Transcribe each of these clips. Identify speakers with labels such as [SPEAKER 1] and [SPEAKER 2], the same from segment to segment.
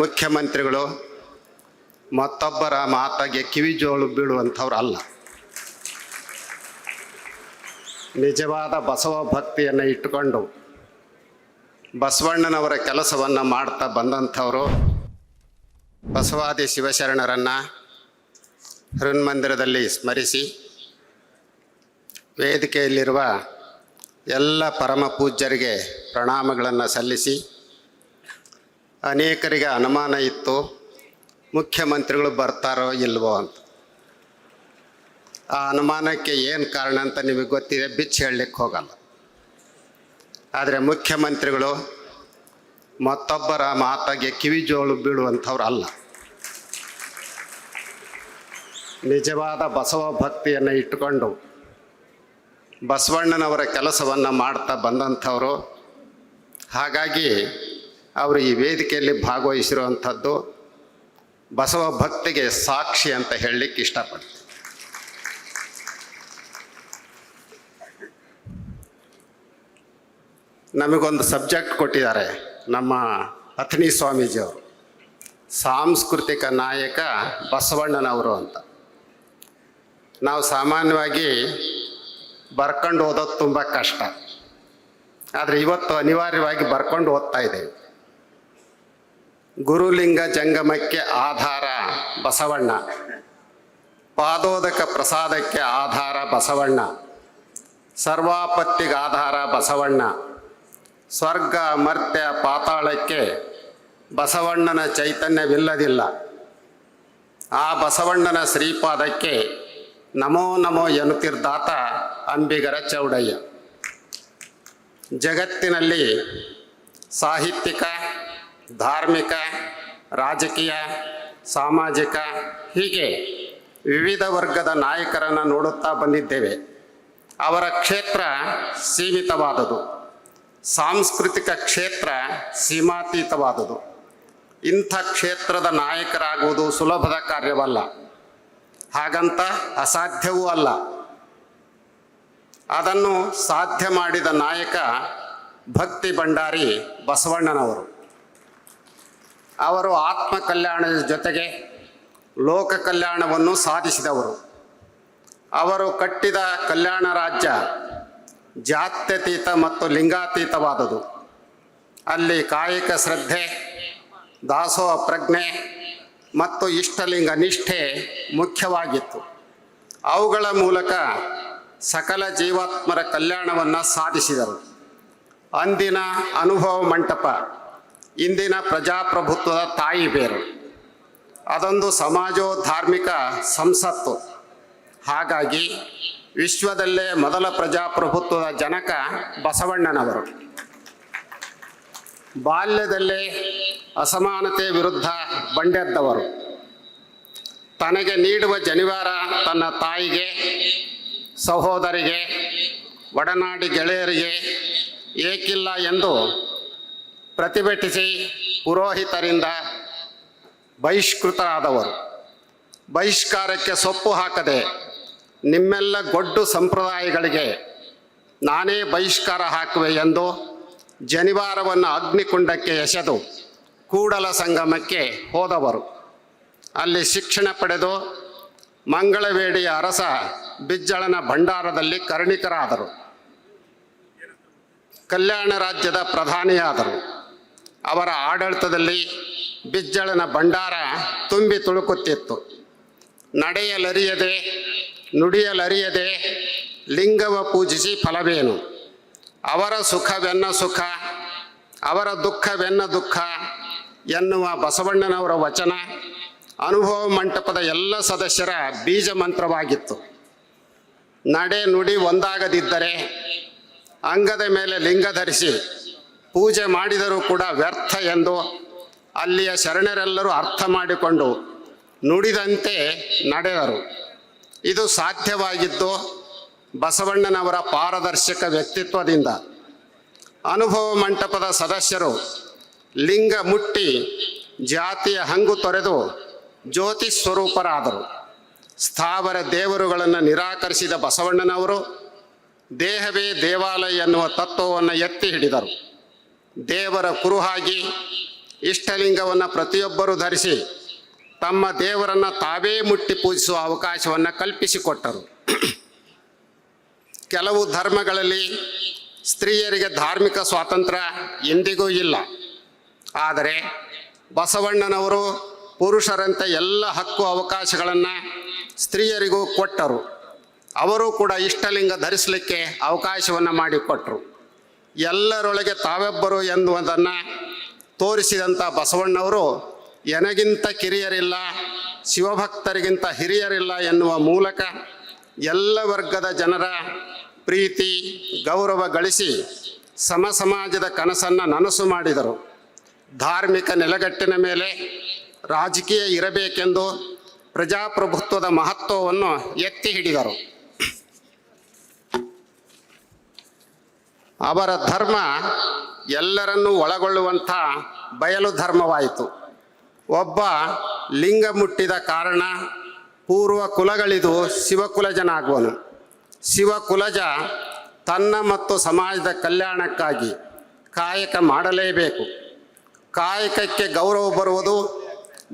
[SPEAKER 1] ಮುಖ್ಯಮಂತ್ರಿಗಳು, ಮತ್ತೊಬ್ಬರ ಮಾತಾಗೆ ಕಿವಿಜೋಳು ಬೀಳುವಂಥವ್ರು ಅಲ್ಲ. ನಿಜವಾದ ಬಸವ ಭಕ್ತಿಯನ್ನು ಇಟ್ಟುಕೊಂಡು ಬಸವಣ್ಣನವರ ಕೆಲಸವನ್ನು ಮಾಡ್ತಾ ಬಂದಂಥವರು ಬಸವಾದಿ ಶಿವಶರಣರನ್ನು ಹೃನ್ಮಂದಿರದಲ್ಲಿ ಸ್ಮರಿಸಿ, ವೇದಿಕೆಯಲ್ಲಿರುವ ಎಲ್ಲ ಪರಮ ಪೂಜ್ಯರಿಗೆ ಪ್ರಣಾಮಗಳನ್ನು ಸಲ್ಲಿಸಿ ಅನೇಕರಿಗೆ ಅನುಮಾನ ಇತ್ತು, ಮುಖ್ಯಮಂತ್ರಿಗಳು ಬರ್ತಾರೋ ಇಲ್ವೋ ಅಂತ. ಆ ಅನುಮಾನಕ್ಕೆ ಏನು ಕಾರಣ ಅಂತ ನಿಮಗೆ ಗೊತ್ತಿದೆ, ಬಿಚ್ಚಿ ಹೇಳಲಿಕ್ಕೆ ಹೋಗಲ್ಲ. ಆದರೆ ಮುಖ್ಯಮಂತ್ರಿಗಳು ಮತ್ತೊಬ್ಬರ ಮಾತಾಗೆ ಕಿವಿಜೋಳು ಬೀಳುವಂಥವ್ರು ಅಲ್ಲ. ನಿಜವಾದ ಬಸವ ಭಕ್ತಿಯನ್ನು ಇಟ್ಟುಕೊಂಡು ಬಸವಣ್ಣನವರ ಕೆಲಸವನ್ನು ಮಾಡ್ತಾ ಬಂದಂಥವರು. ಹಾಗಾಗಿ ಅವರು ಈ ವೇದಿಕೆಯಲ್ಲಿ ಭಾಗವಹಿಸಿರುವಂಥದ್ದು ಬಸವ ಭಕ್ತಿಗೆ ಸಾಕ್ಷಿ ಅಂತ ಹೇಳಲಿಕ್ಕೆ ಇಷ್ಟಪಡ್ತೀನಿ. ನಮಗೊಂದು ಸಬ್ಜೆಕ್ಟ್ ಕೊಟ್ಟಿದ್ದಾರೆ ನಮ್ಮ ಅಥಣಿ ಸ್ವಾಮೀಜಿಯವರು, ಸಾಂಸ್ಕೃತಿಕ ನಾಯಕ ಬಸವಣ್ಣನವರು ಅಂತ. ನಾವು ಸಾಮಾನ್ಯವಾಗಿ ಬರ್ಕೊಂಡು ಓದೋದು ತುಂಬ ಕಷ್ಟ. ಆದರೆ ಇವತ್ತು ಅನಿವಾರ್ಯವಾಗಿ ಬರ್ಕೊಂಡು ಓದ್ತಾ ಇದ್ದೇವೆ. ಗುರುಲಿಂಗ ಜಂಗಮಕ್ಕೆ ಆಧಾರ ಬಸವಣ್ಣ. ಪಾದೋದಕ ಪ್ರಸಾದಕ್ಕೆ ಆಧಾರ ಬಸವಣ್ಣ. ಸರ್ವಾಪತ್ತಿಗೆ ಆಧಾರ ಬಸವಣ್ಣ. ಸ್ವರ್ಗ ಮರ್ತ್ಯ ಪಾತಾಳಕ್ಕೆ ಬಸವಣ್ಣನ ಚೈತನ್ಯವಿಲ್ಲದಿಲ್ಲ. ಆ ಬಸವಣ್ಣನ ಶ್ರೀಪಾದಕ್ಕೆ ನಮೋ ನಮೋ ಎನ್ನುತ್ತಿರ್ದಾತ ಅಂಬಿಗರ ಚೌಡಯ್ಯ. ಜಗತ್ತಿನಲ್ಲಿ ಸಾಹಿತ್ಯಿಕ ಧಾರ್ಮಿಕ, ರಾಜಕೀಯ, ಸಾಮಾಜಿಕ ಹೀಗೆ ವಿವಿಧ ವರ್ಗದ ನಾಯಕರನ್ನು ನೋಡುತ್ತಾ ಬಂದಿದ್ದೇವೆ. ಅವರ ಕ್ಷೇತ್ರ ಸೀಮಿತವಾದುದು. ಸಾಂಸ್ಕೃತಿಕ ಕ್ಷೇತ್ರ ಸೀಮಾತೀತವಾದುದು. ಇಂಥ ಕ್ಷೇತ್ರದ ನಾಯಕರಾಗುವುದು ಸುಲಭದ ಕಾರ್ಯವಲ್ಲ. ಹಾಗಂತ ಅಸಾಧ್ಯವೂ ಅಲ್ಲ. ಅದನ್ನು ಸಾಧ್ಯ ಮಾಡಿದ ನಾಯಕ ಭಕ್ತಿ ಭಂಡಾರಿ ಬಸವಣ್ಣನವರು. ಅವರು ಆತ್ಮ ಕಲ್ಯಾಣದ ಜೊತೆಗೆ ಲೋಕ ಕಲ್ಯಾಣವನ್ನು ಸಾಧಿಸಿದವರು. ಅವರು ಕಟ್ಟಿದ ಕಲ್ಯಾಣ ರಾಜ್ಯ ಜಾತ್ಯತೀತ ಮತ್ತು ಲಿಂಗಾತೀತವಾದದು. ಅಲ್ಲಿ ಕಾಯಿಕ ಶ್ರದ್ಧೆ, ದಾಸೋಹ ಪ್ರಜ್ಞೆ ಮತ್ತು ಇಷ್ಟಲಿಂಗ ನಿಷ್ಠೆ ಮುಖ್ಯವಾಗಿತ್ತು. ಅವುಗಳ ಮೂಲಕ ಸಕಲ ಜೀವಾತ್ಮರ ಕಲ್ಯಾಣವನ್ನು ಸಾಧಿಸಿದರು. ಅಂದಿನ ಅನುಭವ ಮಂಟಪ ಇಂದಿನ ಪ್ರಜಾಪ್ರಭುತ್ವದ ತಾಯಿ ಬೇರು. ಅದೊಂದು ಸಮಾಜೋ ಧಾರ್ಮಿಕ ಸಂಸತ್ತು. ಹಾಗಾಗಿ ವಿಶ್ವದಲ್ಲೇ ಮೊದಲ ಪ್ರಜಾಪ್ರಭುತ್ವದ ಜನಕ ಬಸವಣ್ಣನವರು. ಬಾಲ್ಯದಲ್ಲೇ ಅಸಮಾನತೆ ವಿರುದ್ಧ ಬಂಡೆದ್ದವರು. ತನಗೆ ನೀಡುವ ಜನಿವಾರ ತನ್ನ ತಾಯಿಗೆ, ಸಹೋದರಿಗೆ, ಒಡನಾಡಿ ಗೆಳೆಯರಿಗೆ ಏಕಿಲ್ಲ ಎಂದು ಪ್ರತಿಭಟಿಸಿ ಪುರೋಹಿತರಿಂದ ಬಹಿಷ್ಕೃತರಾದವರು. ಬಹಿಷ್ಕಾರಕ್ಕೆ ಸೊಪ್ಪು ಹಾಕದೆ ನಿಮ್ಮೆಲ್ಲ ಗೊಡ್ಡು ಸಂಪ್ರದಾಯಗಳಿಗೆ ನಾನೇ ಬಹಿಷ್ಕಾರ ಹಾಕುವೆ ಎಂದು ಜನಿವಾರವನ್ನು ಅಗ್ನಿಕುಂಡಕ್ಕೆ ಎಸೆದು ಕೂಡಲ ಸಂಗಮಕ್ಕೆ ಹೋದವರು. ಅಲ್ಲಿ ಶಿಕ್ಷಣ ಪಡೆದು ಮಂಗಳವೇಡಿಯ ಅರಸ ಬಿಜ್ಜಳನ ಭಂಡಾರದಲ್ಲಿ ಕರ್ಣಿಕರಾದರು. ಕಲ್ಯಾಣ ರಾಜ್ಯದ ಪ್ರಧಾನಿಯಾದರು. ಅವರ ಆಡಳಿತದಲ್ಲಿ ಬಿಜ್ಜಳನ ಭಂಡಾರ ತುಂಬಿ ತುಳುಕುತ್ತಿತ್ತು. ನಡೆಯಲರಿಯದೆ, ನುಡಿಯಲರಿಯದೆ ಲಿಂಗವ ಪೂಜಿಸಿ ಫಲವೇನು? ಅವರ ಸುಖವೆನ್ನ ಸುಖ, ಅವರ ದುಃಖವೆನ್ನ ದುಃಖ ಎನ್ನುವ ಬಸವಣ್ಣನವರ ವಚನ ಅನುಭವ ಮಂಟಪದ ಎಲ್ಲ ಸದಸ್ಯರ ಬೀಜ ಮಂತ್ರವಾಗಿತ್ತು. ನಡೆ ನುಡಿ ಒಂದಾಗದಿದ್ದರೆ ಅಂಗದ ಮೇಲೆ ಲಿಂಗ ಧರಿಸಿ ಪೂಜೆ ಮಾಡಿದರೂ ಕೂಡ ವ್ಯರ್ಥ ಎಂದು ಅಲ್ಲಿಯ ಶರಣರೆಲ್ಲರೂ ಅರ್ಥ ಮಾಡಿಕೊಂಡು ನುಡಿದಂತೆ ನಡೆದರು. ಇದು ಸಾಧ್ಯವಾಗಿದ್ದು ಬಸವಣ್ಣನವರ ಪಾರದರ್ಶಕ ವ್ಯಕ್ತಿತ್ವದಿಂದ. ಅನುಭವ ಮಂಟಪದ ಸದಸ್ಯರು ಲಿಂಗ ಮುಟ್ಟಿ, ಜಾತಿಯ ಹಂಗು ತೊರೆದು ಜ್ಯೋತಿ ಸ್ವರೂಪರಾದರು. ಸ್ಥಾವರ ದೇವರುಗಳನ್ನು ನಿರಾಕರಿಸಿದ ಬಸವಣ್ಣನವರು ದೇಹವೇ ದೇವಾಲಯ ಎನ್ನುವ ತತ್ವವನ್ನು ಎತ್ತಿ ಹಿಡಿದರು. ದೇವರ ಕುರುಹಾಗಿ ಇಷ್ಟಲಿಂಗವನ್ನು ಪ್ರತಿಯೊಬ್ಬರೂ ಧರಿಸಿ ತಮ್ಮ ದೇವರನ್ನು ತಾವೇ ಮುಟ್ಟಿ ಪೂಜಿಸುವ ಅವಕಾಶವನ್ನು ಕಲ್ಪಿಸಿಕೊಟ್ಟರು. ಕೆಲವು ಧರ್ಮಗಳಲ್ಲಿ ಸ್ತ್ರೀಯರಿಗೆ ಧಾರ್ಮಿಕ ಸ್ವಾತಂತ್ರ್ಯ ಎಂದಿಗೂ ಇಲ್ಲ. ಆದರೆ ಬಸವಣ್ಣನವರು ಪುರುಷರಂತೆ ಎಲ್ಲ ಹಕ್ಕು ಅವಕಾಶಗಳನ್ನು ಸ್ತ್ರೀಯರಿಗೂ ಕೊಟ್ಟರು. ಅವರು ಕೂಡ ಇಷ್ಟಲಿಂಗ ಧರಿಸಲಿಕ್ಕೆ ಅವಕಾಶವನ್ನು ಮಾಡಿಕೊಟ್ರು. ಎಲ್ಲರೊಳಗೆ ತಾವೆಬ್ಬರು ಎನ್ನುವುದನ್ನು ತೋರಿಸಿದಂಥ ಬಸವಣ್ಣವರು, ಎನಗಿಂತ ಕಿರಿಯರಿಲ್ಲ, ಶಿವಭಕ್ತರಿಗಿಂತ ಹಿರಿಯರಿಲ್ಲ ಎನ್ನುವ ಮೂಲಕ ಎಲ್ಲ ವರ್ಗದ ಜನರ ಪ್ರೀತಿ, ಗೌರವ ಗಳಿಸಿ ಸಮ ಸಮಾಜದ ಕನಸನ್ನು ನನಸು ಮಾಡಿದರು. ಧಾರ್ಮಿಕ ನೆಲೆಗಟ್ಟಿನ ಮೇಲೆ ರಾಜಕೀಯ ಇರಬೇಕೆಂದು ಪ್ರಜಾಪ್ರಭುತ್ವದ ಮಹತ್ವವನ್ನು ಎತ್ತಿ ಹಿಡಿದರು. ಅವರ ಧರ್ಮ ಎಲ್ಲರನ್ನೂ ಒಳಗೊಳ್ಳುವಂಥ ಬಯಲು ಧರ್ಮವಾಯಿತು. ಒಬ್ಬ ಲಿಂಗ ಮುಟ್ಟಿದ ಕಾರಣ ಪೂರ್ವ ಕುಲಗಳಿದು ಶಿವಕುಲಜನಾಗುವನು. ಶಿವಕುಲಜ ತನ್ನ ಮತ್ತು ಸಮಾಜದ ಕಲ್ಯಾಣಕ್ಕಾಗಿ ಕಾಯಕ ಮಾಡಲೇಬೇಕು. ಕಾಯಕಕ್ಕೆ ಗೌರವ ಬರುವುದು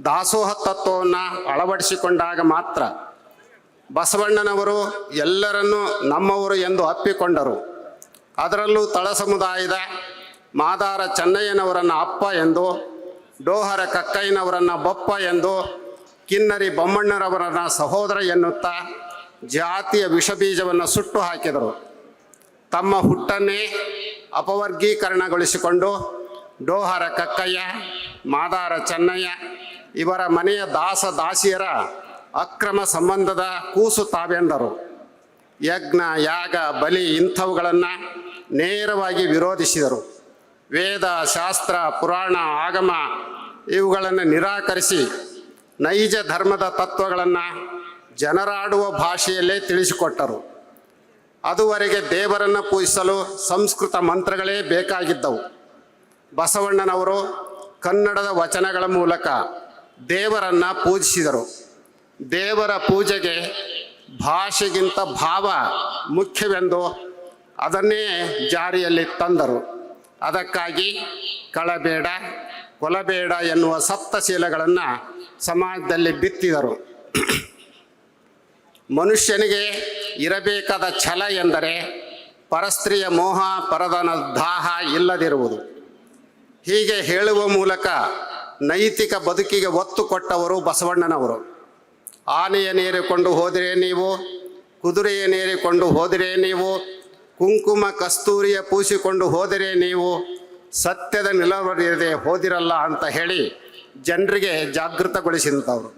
[SPEAKER 1] ದಾಸೋಹ ತತ್ವವನ್ನು ಅಳವಡಿಸಿಕೊಂಡಾಗ ಮಾತ್ರ. ಬಸವಣ್ಣನವರು ಎಲ್ಲರನ್ನೂ ನಮ್ಮವರು ಎಂದು ಅಪ್ಪಿಕೊಂಡರು. ಅದರಲ್ಲೂ ತಳ ಸಮುದಾಯದ ಮಾದಾರ ಚೆನ್ನಯ್ಯನವರನ್ನು ಅಪ್ಪ ಎಂದು, ಡೋಹರ ಕಕ್ಕಯ್ಯನವರನ್ನು ಬಪ್ಪ ಎಂದು, ಕಿನ್ನರಿ ಬೊಮ್ಮಣ್ಣರವರನ್ನ ಸಹೋದರ ಎನ್ನುತ್ತಾ ಜಾತಿಯ ವಿಷಬೀಜವನ್ನು ಸುಟ್ಟು ಹಾಕಿದರು. ತಮ್ಮ ಹುಟ್ಟನ್ನೇ ಅಪವರ್ಗೀಕರಣಗೊಳಿಸಿಕೊಂಡು ಡೋಹರ ಕಕ್ಕಯ್ಯ, ಮಾದಾರ ಚೆನ್ನಯ್ಯ ಇವರ ಮನೆಯ ದಾಸ ದಾಸಿಯರ ಅಕ್ರಮ ಸಂಬಂಧದ ಕೂಸು ತಾವೆಂದರು. ಯಜ್ಞ, ಯಾಗ, ಬಲಿ ಇಂಥವುಗಳನ್ನು ನೇರವಾಗಿ ವಿರೋಧಿಸಿದರು. ವೇದ, ಶಾಸ್ತ್ರ, ಪುರಾಣ, ಆಗಮ ಇವುಗಳನ್ನು ನಿರಾಕರಿಸಿ ನೈಜ ಧರ್ಮದ ತತ್ವಗಳನ್ನು ಜನರಾಡುವ ಭಾಷೆಯಲ್ಲೇ ತಿಳಿಸಿಕೊಟ್ಟರು. ಅದುವರೆಗೆ ದೇವರನ್ನು ಪೂಜಿಸಲು ಸಂಸ್ಕೃತ ಮಂತ್ರಗಳೇ ಬೇಕಾಗಿದ್ದವು. ಬಸವಣ್ಣನವರು ಕನ್ನಡದ ವಚನಗಳ ಮೂಲಕ ದೇವರನ್ನು ಪೂಜಿಸಿದರು. ದೇವರ ಪೂಜೆಗೆ ಭಾಷೆಗಿಂತ ಭಾವ ಮುಖ್ಯವೆಂದು ಅದನ್ನೇ ಜಾರಿಯಲ್ಲಿ ತಂದರು. ಅದಕ್ಕಾಗಿ ಕಳಬೇಡ, ಕೊಲಬೇಡ ಎನ್ನುವ ಸಪ್ತಶೀಲಗಳನ್ನು ಸಮಾಜದಲ್ಲಿ ಬಿತ್ತಿದರು. ಮನುಷ್ಯನಿಗೆ ಇರಬೇಕಾದ ಛಲ ಎಂದರೆ ಪರಸ್ತ್ರೀಯ ಮೋಹ ಪರದನ ದಾಹ ಇಲ್ಲದಿರುವುದು. ಹೀಗೆ ಹೇಳುವ ಮೂಲಕ ನೈತಿಕ ಬದುಕಿಗೆ ಒತ್ತು ಕೊಟ್ಟವರು ಬಸವಣ್ಣನವರು. ಆನೆಯನ್ನೇರಿಕೊಂಡು ಹೋದರೆ ನೀವು ಕುದುರೆಯನ್ನೇರಿಕೊಂಡು ಹೋದರೆ ನೀವು ಕುಂಕುಮ ಕಸ್ತೂರಿಯ ಪೂಸಿಕೊಂಡು ಹೋದರೆ ನೀವು ಸತ್ಯದ ನಿಲವರಿದೆ ಹೋದಿರಲ್ಲ ಅಂತ ಹೇಳಿ ಜನರಿಗೆ ಜಾಗೃತಗೊಳಿಸಿದಂಥವ್ರು.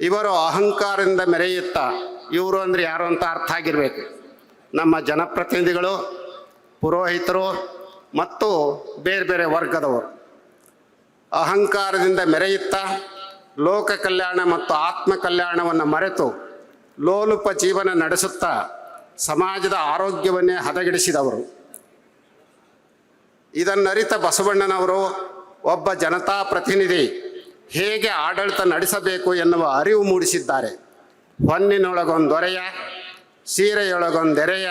[SPEAKER 1] ಇವರು ಅಹಂಕಾರದಿಂದ ಮೆರೆಯುತ್ತಾ ಇವರು ಅಂದರೆ ಯಾರು ಅಂತ ಅರ್ಥ ಆಗಿರಬೇಕು. ನಮ್ಮ ಜನಪ್ರತಿನಿಧಿಗಳು, ಪುರೋಹಿತರು ಮತ್ತು ಬೇರೆ ಬೇರೆ ವರ್ಗದವರು. ಅಹಂಕಾರದಿಂದ ಮೆರೆಯುತ್ತಾ ಲೋಕ ಕಲ್ಯಾಣ ಮತ್ತು ಆತ್ಮ ಕಲ್ಯಾಣವನ್ನು ಮರೆತು ಲೋಲುಪ ಜೀವನ ನಡೆಸುತ್ತಾ ಸಮಾಜದ ಆರೋಗ್ಯವನ್ನೇ ಹದಗೆಡಿಸಿದವರು. ಇದನ್ನರಿತ ಬಸವಣ್ಣನವರು ಒಬ್ಬ ಜನತಾ ಪ್ರತಿನಿಧಿ ಹೇಗೆ ಆಡಳಿತ ನಡೆಸಬೇಕು ಎನ್ನುವ ಅರಿವು ಮೂಡಿಸಿದ್ದಾರೆ. ಹೊನ್ನಿನೊಳಗೊಂದೊರೆಯ ಸೀರೆಯೊಳಗೊಂದೆರೆಯ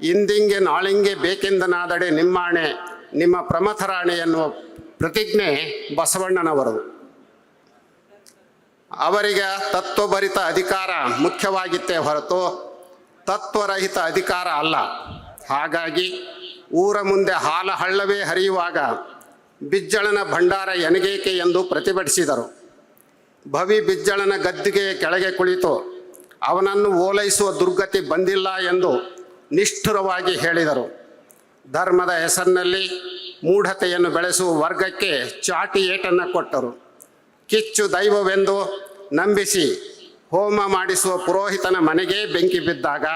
[SPEAKER 1] ಇಂದಿಂಗೆ ನಾಳಿಂಗೆ ಬೇಕೆಂದನಾದಡೆ ನಿಮ್ಮಾಣೆ, ನಿಮ್ಮ ಪ್ರಮಥರಾಣೆ ಎನ್ನುವ ಪ್ರತಿಜ್ಞೆ ಬಸವಣ್ಣನವರು. ಅವರಿಗೆ ತತ್ವಭರಿತ ಅಧಿಕಾರ ಮುಖ್ಯವಾಗಿತ್ತೇ ಹೊರತು ತತ್ವರಹಿತ ಅಧಿಕಾರ ಅಲ್ಲ. ಹಾಗಾಗಿ ಊರ ಮುಂದೆ ಹಾಲ ಹಳ್ಳವೇ ಹರಿಯುವಾಗ ಬಿಜ್ಜಳನ ಭಂಡಾರ ಎನಗೇಕೆ ಎಂದು ಪ್ರತಿಭಟಿಸಿದರು. ಭವಿ ಬಿಜ್ಜಳನ ಗದ್ದಿಗೆ ಕೆಳಗೆ ಕುಳಿತು ಅವನನ್ನು ಓಲೈಸುವ ದುರ್ಗತಿ ಬಂದಿಲ್ಲ ಎಂದು ನಿಷ್ಠುರವಾಗಿ ಹೇಳಿದರು. ಧರ್ಮದ ಹೆಸರಿನಲ್ಲಿ ಮೂಢತೆಯನ್ನು ಬೆಳೆಸುವ ವರ್ಗಕ್ಕೆ ಚಾಟಿ ಏಟನ್ನು ಕೊಟ್ಟರು. ಕಿಚ್ಚು ದೈವವೆಂದು ನಂಬಿಸಿ ಹೋಮ ಮಾಡಿಸುವ ಪುರೋಹಿತನ ಮನೆಗೆ ಬೆಂಕಿ ಬಿದ್ದಾಗ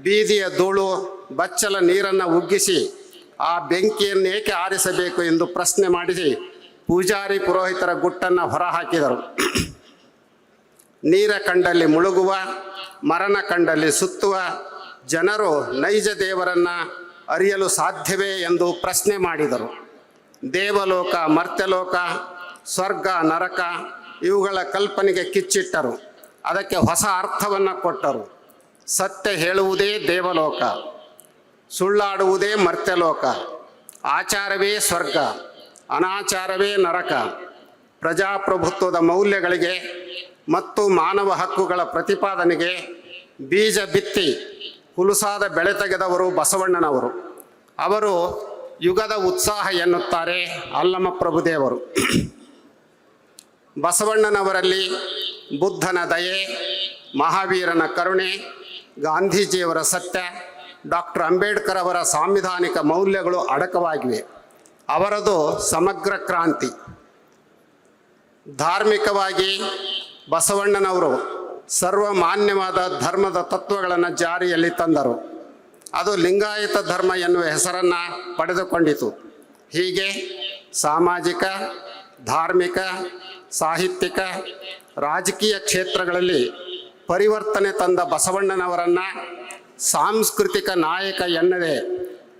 [SPEAKER 1] ಬೀದಿಯ ಧೂಳು, ಬಚ್ಚಲ ನೀರನ್ನು ಉಗ್ಗಿಸಿ ಆ ಬೆಂಕಿಯನ್ನು ಏಕೆ ಆರಿಸಬೇಕು ಎಂದು ಪ್ರಶ್ನೆ ಮಾಡಿಸಿ ಪೂಜಾರಿ ಪುರೋಹಿತರ ಗುಟ್ಟನ್ನು ಹೊರಹಾಕಿದರು. ನೀರ ಕಂಡಲ್ಲಿ ಮುಳುಗುವ, ಮರಣ ಕಂಡಲ್ಲಿ ಸುತ್ತುವ, ಜನರು ನೈಜ ದೇವರನ್ನ ಅರಿಯಲು ಸಾಧ್ಯವೇ ಎಂದು ಪ್ರಶ್ನೆ ಮಾಡಿದರು. ದೇವಲೋಕ, ಮರ್ತ್ಯಲೋಕ, ಸ್ವರ್ಗ, ನರಕ ಇವುಗಳ ಕಲ್ಪನೆಗೆ ಕಿಚ್ಚಿಟ್ಟರು. ಅದಕ್ಕೆ ಹೊಸ ಅರ್ಥವನ್ನು ಕೊಟ್ಟರು. ಸತ್ಯ ಹೇಳುವುದೇ ದೇವಲೋಕ, ಸುಳ್ಳಾಡುವುದೇ ಮರ್ತ್ಯಲೋಕ, ಆಚಾರವೇ ಸ್ವರ್ಗ, ಅನಾಚಾರವೇ ನರಕ, ಪ್ರಜಾಪ್ರಭುತ್ವದ ಮೌಲ್ಯಗಳಿಗೆ ಮತ್ತು ಮಾನವ ಹಕ್ಕುಗಳ ಪ್ರತಿಪಾದನೆಗೆ ಬೀಜ ಬಿತ್ತಿ ಹುಲುಸಾದ ಬೆಳೆ ತೆಗೆದವರು ಬಸವಣ್ಣನವರು. ಅವರು ಯುಗದ ಉತ್ಸಾಹ ಎನ್ನುತ್ತಾರೆ ಅಲ್ಲಮ ಪ್ರಭುದೇವರು ಬಸವಣ್ಣನವರಲ್ಲಿ ಬುದ್ಧನ ದಯೆ, ಮಹಾವೀರನ ಕರುಣೆ, ಗಾಂಧೀಜಿಯವರ ಸತ್ಯ, ಡಾಕ್ಟರ್ ಅಂಬೇಡ್ಕರ್ ಅವರ ಸಾಂವಿಧಾನಿಕ ಮೌಲ್ಯಗಳು ಅಡಕವಾಗಿವೆ. ಅವರದು ಸಮಗ್ರ ಕ್ರಾಂತಿ. ಧಾರ್ಮಿಕವಾಗಿ ಬಸವಣ್ಣನವರು ಸರ್ವಮಾನ್ಯವಾದ ಧರ್ಮದ ತತ್ವಗಳನ್ನು ಜಾರಿಯಲ್ಲಿ ತಂದರು. ಅದು ಲಿಂಗಾಯತ ಧರ್ಮ ಎನ್ನುವ ಹೆಸರನ್ನು ಪಡೆದುಕೊಂಡಿತು. ಹೀಗೆ ಸಾಮಾಜಿಕ, ಧಾರ್ಮಿಕ, ಸಾಹಿತ್ಯಿಕ ರಾಜಕೀಯ ಕ್ಷೇತ್ರಗಳಲ್ಲಿ ಪರಿವರ್ತನೆ ತಂದ ಬಸವಣ್ಣನವರನ್ನು ಸಾಂಸ್ಕೃತಿಕ ನಾಯಕ ಎನ್ನದೆ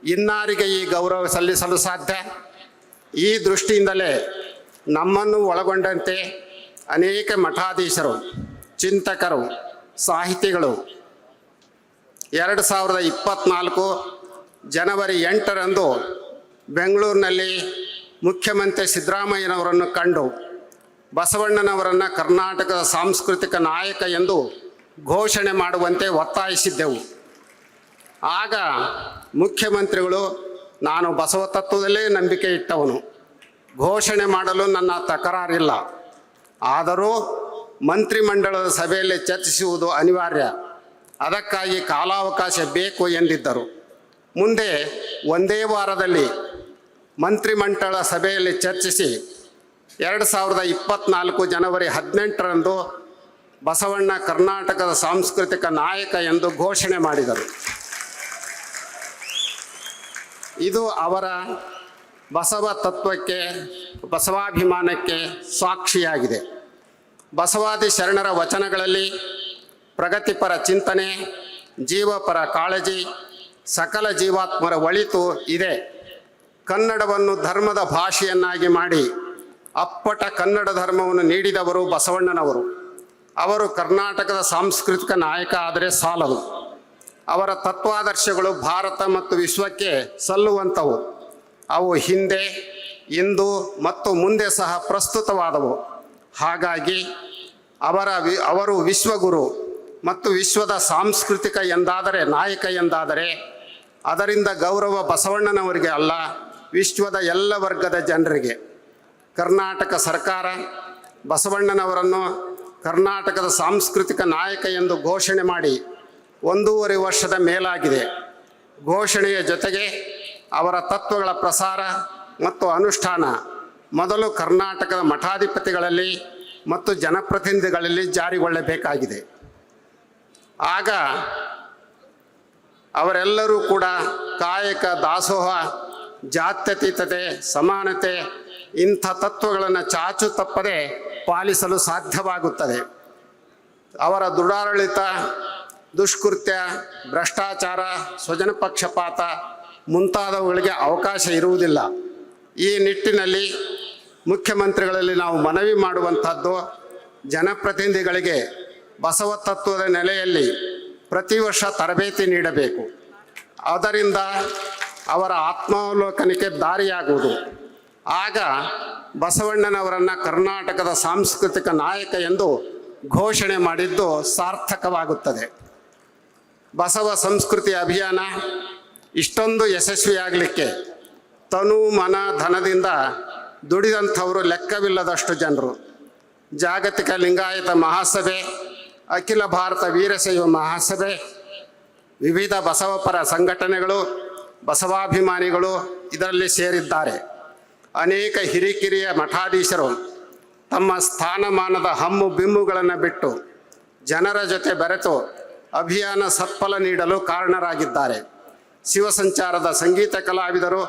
[SPEAKER 1] ಇನ್ನಾರಿಗೆ ಈ ಗೌರವ ಸಲ್ಲಿಸಲು ಸಾಧ್ಯ. ಈ ದೃಷ್ಟಿಯಿಂದಲೇ ನಮ್ಮನ್ನು ಒಳಗೊಂಡಂತೆ ಅನೇಕ ಮಠಾಧೀಶರು, ಚಿಂತಕರು, ಸಾಹಿತಿಗಳು ಎರಡು ಸಾವಿರದ ಇಪ್ಪತ್ತ್ನಾಲ್ಕು ಜನವರಿ ಎಂಟರಂದು ಬೆಂಗಳೂರಿನಲ್ಲಿ ಮುಖ್ಯಮಂತ್ರಿ ಸಿದ್ದರಾಮಯ್ಯನವರನ್ನು ಕಂಡು ಬಸವಣ್ಣನವರನ್ನು ಕರ್ನಾಟಕದ ಸಾಂಸ್ಕೃತಿಕ ನಾಯಕ ಎಂದು ಘೋಷಣೆ ಮಾಡುವಂತೆ ಒತ್ತಾಯಿಸಿದ್ದೆವು. ಆಗ ಮುಖ್ಯಮಂತ್ರಿಗಳು ನಾನು ಬಸವ ತತ್ವದಲ್ಲೇ ನಂಬಿಕೆ ಇಟ್ಟವನು. ಘೋಷಣೆ ಮಾಡಲು ನನ್ನ ತಕರಾರಿಲ್ಲ ಆದರೂ ಮಂತ್ರಿಮಂಡಲದ ಸಭೆಯಲ್ಲಿ ಚರ್ಚಿಸುವುದು ಅನಿವಾರ್ಯ. ಅದಕ್ಕಾಗಿ ಕಾಲಾವಕಾಶ ಬೇಕು ಎಂದಿದ್ದರು. ಮುಂದೆ ಒಂದೇ ವಾರದಲ್ಲಿ ಮಂತ್ರಿಮಂಡಲ ಸಭೆಯಲ್ಲಿ ಚರ್ಚಿಸಿ ಎರಡು ಸಾವಿರದ ಇಪ್ಪತ್ನಾಲ್ಕು ಜನವರಿ ಹದಿನೆಂಟರಂದು ಬಸವಣ್ಣ ಕರ್ನಾಟಕದ ಸಾಂಸ್ಕೃತಿಕ ನಾಯಕ ಎಂದು ಘೋಷಣೆ ಮಾಡಿದರು. ಇದು ಅವರ ಬಸವ ತತ್ವಕ್ಕೆ, ಬಸವಾಭಿಮಾನಕ್ಕೆ ಸಾಕ್ಷಿಯಾಗಿದೆ. ಬಸವಾದಿ ಶರಣರ ವಚನಗಳಲ್ಲಿ ಪ್ರಗತಿಪರ ಚಿಂತನೆ, ಜೀವಪರ ಕಾಳಜಿ, ಸಕಲ ಜೀವಾತ್ಮರ ಒಳಿತು ಇದೆ. ಕನ್ನಡವನ್ನು ಧರ್ಮದ ಭಾಷೆಯನ್ನಾಗಿ ಮಾಡಿ ಅಪ್ಪಟ ಕನ್ನಡ ಧರ್ಮವನ್ನು ನೀಡಿದವರು ಬಸವಣ್ಣನವರು. ಅವರು ಕರ್ನಾಟಕದ ಸಾಂಸ್ಕೃತಿಕ ನಾಯಕ ಆದರೆ ಸಾಲದು. ಅವರ ತತ್ವಾದರ್ಶಗಳು ಭಾರತ ಮತ್ತು ವಿಶ್ವಕ್ಕೆ ಸಲ್ಲುವಂಥವು. ಅವು ಹಿಂದೆ, ಇಂದು ಮತ್ತು ಮುಂದೆ ಸಹ ಪ್ರಸ್ತುತವಾದವು. ಹಾಗಾಗಿ ಅವರ ವಿ, ಅವರು ವಿಶ್ವಗುರು ಮತ್ತು ವಿಶ್ವದ ಸಾಂಸ್ಕೃತಿಕ ಎಂದಾದರೆ, ನಾಯಕ ಎಂದಾದರೆ, ಅದರಿಂದ ಗೌರವ ಬಸವಣ್ಣನವರಿಗೆ ಅಲ್ಲ, ವಿಶ್ವದ ಎಲ್ಲ ವರ್ಗದ ಜನರಿಗೆ. ಕರ್ನಾಟಕ ಸರ್ಕಾರ ಬಸವಣ್ಣನವರನ್ನು ಕರ್ನಾಟಕದ ಸಾಂಸ್ಕೃತಿಕ ನಾಯಕ ಎಂದು ಘೋಷಣೆ ಮಾಡಿ ಒಂದೂವರೆ ವರ್ಷದ ಮೇಲಾಗಿದೆ. ಘೋಷಣೆಯ ಜೊತೆಗೆ ಅವರ ತತ್ವಗಳ ಪ್ರಸಾರ ಮತ್ತು ಅನುಷ್ಠಾನ ಮೊದಲು ಕರ್ನಾಟಕದ ಮಠಾಧಿಪತಿಗಳಲ್ಲಿ ಮತ್ತು ಜನಪ್ರತಿನಿಧಿಗಳಲ್ಲಿ ಜಾರಿಗೊಳ್ಳಬೇಕಾಗಿದೆ. ಆಗ ಅವರೆಲ್ಲರೂ ಕೂಡ ಕಾಯಕ ದಾಸೋಹ, ಜಾತ್ಯತೀತತೆ, ಸಮಾನತೆ ಇಂಥ ತತ್ವಗಳನ್ನು ಚಾಚು ತಪ್ಪದೆ ಪಾಲಿಸಲು ಸಾಧ್ಯವಾಗುತ್ತದೆ. ಅವರ ದುಡಾಡಳಿತ ದುಷ್ಕೃತ್ಯ, ಭ್ರಷ್ಟಾಚಾರ, ಸ್ವಜನ ಪಕ್ಷಪಾತ ಮುಂತಾದವುಗಳಿಗೆ ಅವಕಾಶ ಇರುವುದಿಲ್ಲ. ಈ ನಿಟ್ಟಿನಲ್ಲಿ ಮುಖ್ಯಮಂತ್ರಿಗಳಲ್ಲಿ ನಾವು ಮನವಿ ಮಾಡುವಂಥದ್ದು ಜನಪ್ರತಿನಿಧಿಗಳಿಗೆ ಬಸವ ತತ್ವದ ನೆಲೆಯಲ್ಲಿ ಪ್ರತಿ ವರ್ಷ ತರಬೇತಿ ನೀಡಬೇಕು. ಅದರಿಂದ ಅವರ ಆತ್ಮಾವಲೋಕನಕ್ಕೆ ದಾರಿಯಾಗುವುದು. ಆಗ ಬಸವಣ್ಣನವರನ್ನು ಕರ್ನಾಟಕದ ಸಾಂಸ್ಕೃತಿಕ ನಾಯಕ ಎಂದು ಘೋಷಣೆ ಮಾಡಿದ್ದು ಸಾರ್ಥಕವಾಗುತ್ತದೆ. ಬಸವ ಸಂಸ್ಕೃತಿ ಅಭಿಯಾನ ಇಷ್ಟೊಂದು ಯಶಸ್ವಿಯಾಗಲಿಕ್ಕೆ ತನು ಮನ ಧನದಿಂದ ದುಡಿದಂಥವರು ಲೆಕ್ಕವಿಲ್ಲದಷ್ಟು ಜನರು. ಜಾಗತಿಕ ಲಿಂಗಾಯತ ಮಹಾಸಭೆ, ಅಖಿಲ ಭಾರತ ವೀರಶೈವ ಮಹಾಸಭೆ, ವಿವಿಧ ಬಸವಪರ ಸಂಘಟನೆಗಳು, ಬಸವಾಭಿಮಾನಿಗಳು ಇದರಲ್ಲಿ ಸೇರಿದ್ದಾರೆ. ಅನೇಕ ಹಿರಿಕಿರಿಯ ಮಠಾಧೀಶರು ತಮ್ಮ ಸ್ಥಾನಮಾನದ ಹಮ್ಮು ಬಿಮ್ಮುಗಳನ್ನು ಬಿಟ್ಟು ಜನರ ಜೊತೆ ಬೆರೆತು ಅಭಿಯಾನ ಸತ್ಫಲ ನೀಡಲು ಕಾರಣರಾಗಿದ್ದಾರೆ. ಶಿವಸಂಚಾರದ ಸಂಗೀತ ಕಲಾವಿದರು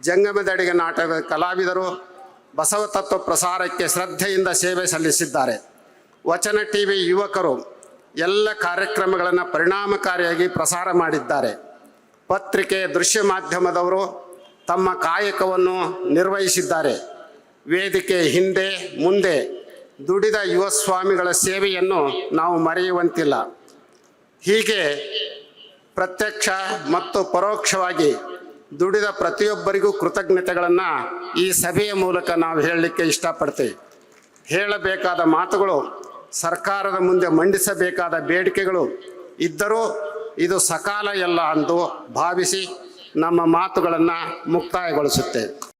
[SPEAKER 1] ಜಂಗಮದಡಿಗೆ ನಾಟಕ ಕಲಾವಿದರು ಬಸವ ತತ್ವ ಪ್ರಸಾರಕ್ಕೆ ಶ್ರದ್ಧೆಯಿಂದ ಸೇವೆ ಸಲ್ಲಿಸಿದ್ದಾರೆ. ವಚನ ಟಿ ವಿ ಯುವಕರು ಎಲ್ಲ ಕಾರ್ಯಕ್ರಮಗಳನ್ನು ಪರಿಣಾಮಕಾರಿಯಾಗಿ ಪ್ರಸಾರ ಮಾಡಿದ್ದಾರೆ. ಪತ್ರಿಕೆ ದೃಶ್ಯ ಮಾಧ್ಯಮದವರು ತಮ್ಮ ಕಾಯಕವನ್ನು ನಿರ್ವಹಿಸಿದ್ದಾರೆ. ವೇದಿಕೆ ಹಿಂದೆ, ಮುಂದೆ ದುಡಿದ ಯುವ ಸ್ವಾಮಿಗಳ ಸೇವೆಯನ್ನು ನಾವು ಮರೆಯುವಂತಿಲ್ಲ. ಹೀಗೆ ಪ್ರತ್ಯಕ್ಷ ಮತ್ತು ಪರೋಕ್ಷವಾಗಿ ದುಡಿದ ಪ್ರತಿಯೊಬ್ಬರಿಗೂ ಕೃತಜ್ಞತೆಗಳನ್ನು ಈ ಸಭೆಯ ಮೂಲಕ ನಾವು ಹೇಳಲಿಕ್ಕೆ ಇಷ್ಟಪಡ್ತೇವೆ. ಹೇಳಬೇಕಾದ ಮಾತುಗಳು, ಸರ್ಕಾರದ ಮುಂದೆ ಮಂಡಿಸಬೇಕಾದ ಬೇಡಿಕೆಗಳು ಇದ್ದರೂ ಇದು ಸಕಾಲ ಎಲ್ಲ ಎಂದು ಭಾವಿಸಿ ನಮ್ಮ ಮಾತುಗಳನ್ನು ಮುಕ್ತಾಯಗೊಳಿಸುತ್ತೇವೆ.